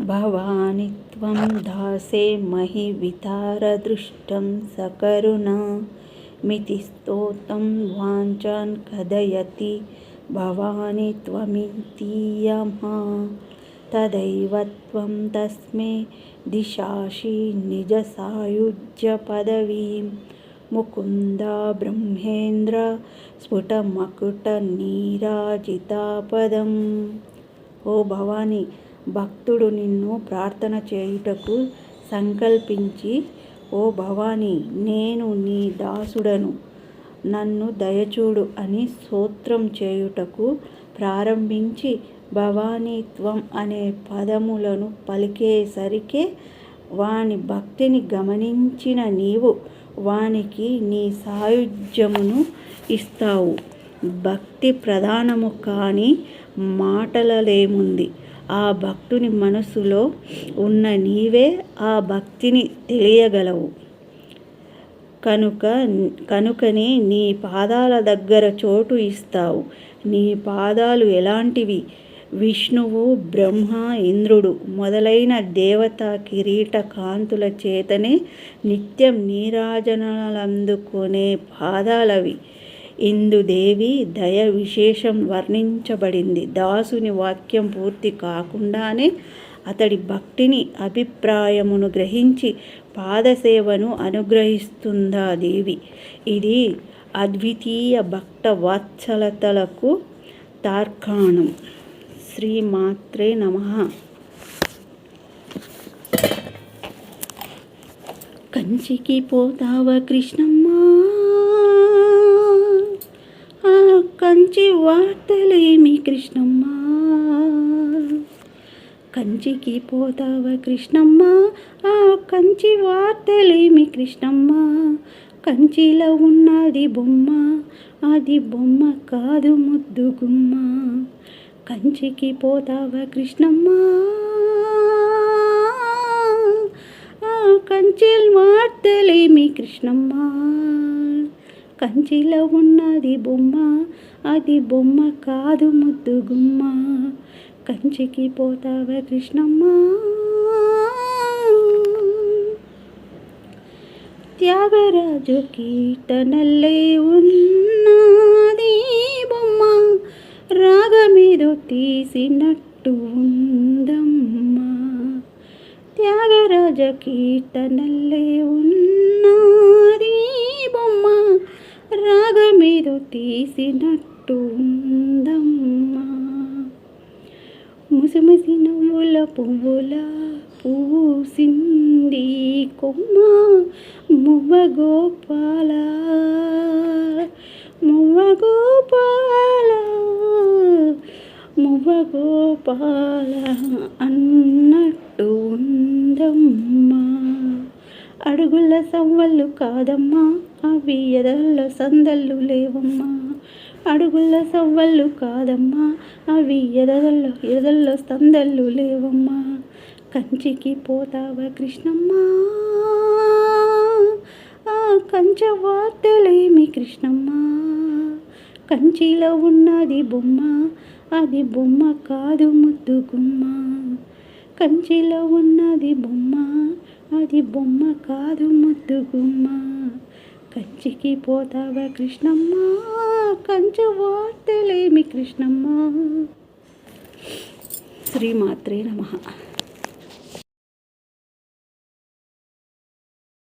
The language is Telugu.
भवानि त्वं दासे महि वितारदृष्टं सकरुणा। मितिस्तोतं भवाञ्चन् कथयति भवानि त्वमितीयमः। तदैव त्वं तस्मै दिशाशि निजसायुज्यपदवीं। मुकुन्द ब्रह्मेन्द्र स्फुटमकुटनीराजितापदम्। ओ भवानि భక్తుడు నిన్ను ప్రార్థన చేయుటకు సంకల్పించి ఓ భవానీ నేను నీ దాసుడను. నన్ను దయచూడు అని స్తోత్రం చేయుటకు ప్రారంభించి భవానీత్వం అనే పదములను పలికేసరికే వాని భక్తిని గమనించిన నీవు వానికి నీ సాయుధ్యమును ఇస్తావు. భక్తి ప్రధానము కాని మాటలలేముంది. ఆ భక్తుని మనసులో ఉన్న నీవే ఆ భక్తిని తెలియగలవు. కనుక కనుకనే నీ పాదాల దగ్గర చోటు ఇస్తావు. నీ పాదాలు ఎలాంటివి? విష్ణువు బ్రహ్మ ఇంద్రుడు మొదలైన దేవత కిరీట కాంతుల చేతనే నిత్యం నీరాజనాలందుకునే పాదాలవి. ఇందుదేవి దయ విశేషం వర్ణించబడింది. దాసుని వాక్యం పూర్తి కాకుండానే అతడి భక్తిని అభిప్రాయమును గ్రహించి పాదసేవను అనుగ్రహిస్తుందా దేవి? ఇది అద్వితీయ భక్త వాత్సలతలకు తార్కాణం. శ్రీమాత్రే నమ. కంచికి పోతావ కృష్ణమ్మ? కంచి వార్తలేమి కృష్ణమ్మ? కంచికి పోతావా కృష్ణమ్మ? ఆ కంచి వార్తలేమి కృష్ణమ్మ? కంచిలో ఉన్నది బొమ్మ అది బొమ్మ కాదు ముద్దు గుమ్మ. కంచికి పోతావా కృష్ణమ్మ? కంచెలు వార్తలేమి కృష్ణమ్మ? కంచిలో ఉన్నది బొమ్మ అది బొమ్మ కాదు ముద్దు గుమ్మ. కంచికి పోతావా కృష్ణమ్మ? త్యాగరాజు కీర్తనల్లే ఉన్నది బొమ్మ. రాగమేదో తీసినట్టు ఉందమ్మా. త్యాగరాజ కీర్తనల్లే ఉన్నది బొమ్మ. రాగమేదో తీసినట్టు ఉందమ్మా ముసిముసి నవ్వుల పువ్వుల పూసింది కొమ్మ మువ్వ గోపాల. మువ్వ గోపాల మువ్వ గోపాల అన్నట్టు ఉందమ్మా అడుగుల సవ్వళ్ళు కాదమ్మా అవి ఎదల్లో సందళ్ళు లేవమ్మా. అడుగుల సవ్వళ్ళు కాదమ్మా అవి ఎదల్లో ఎదల్లో సందళ్ళు లేవమ్మా. కంచికి పోతావా కృష్ణమ్మ? ఆ కంచ వార్తలేమి కృష్ణమ్మ? కంచిలో ఉన్నది బొమ్మ అది బొమ్మ కాదు ముద్దు గుమ్మ కంచిలో ఉన్నది బొమ్మ అది బొమ్మ కాదు ముద్దు గుమ్మ. కంచికి పోతావా కృష్ణమ్మ? కంచు వార్తలేమి కృష్ణమ్మ? శ్రీమాత్రే నమ.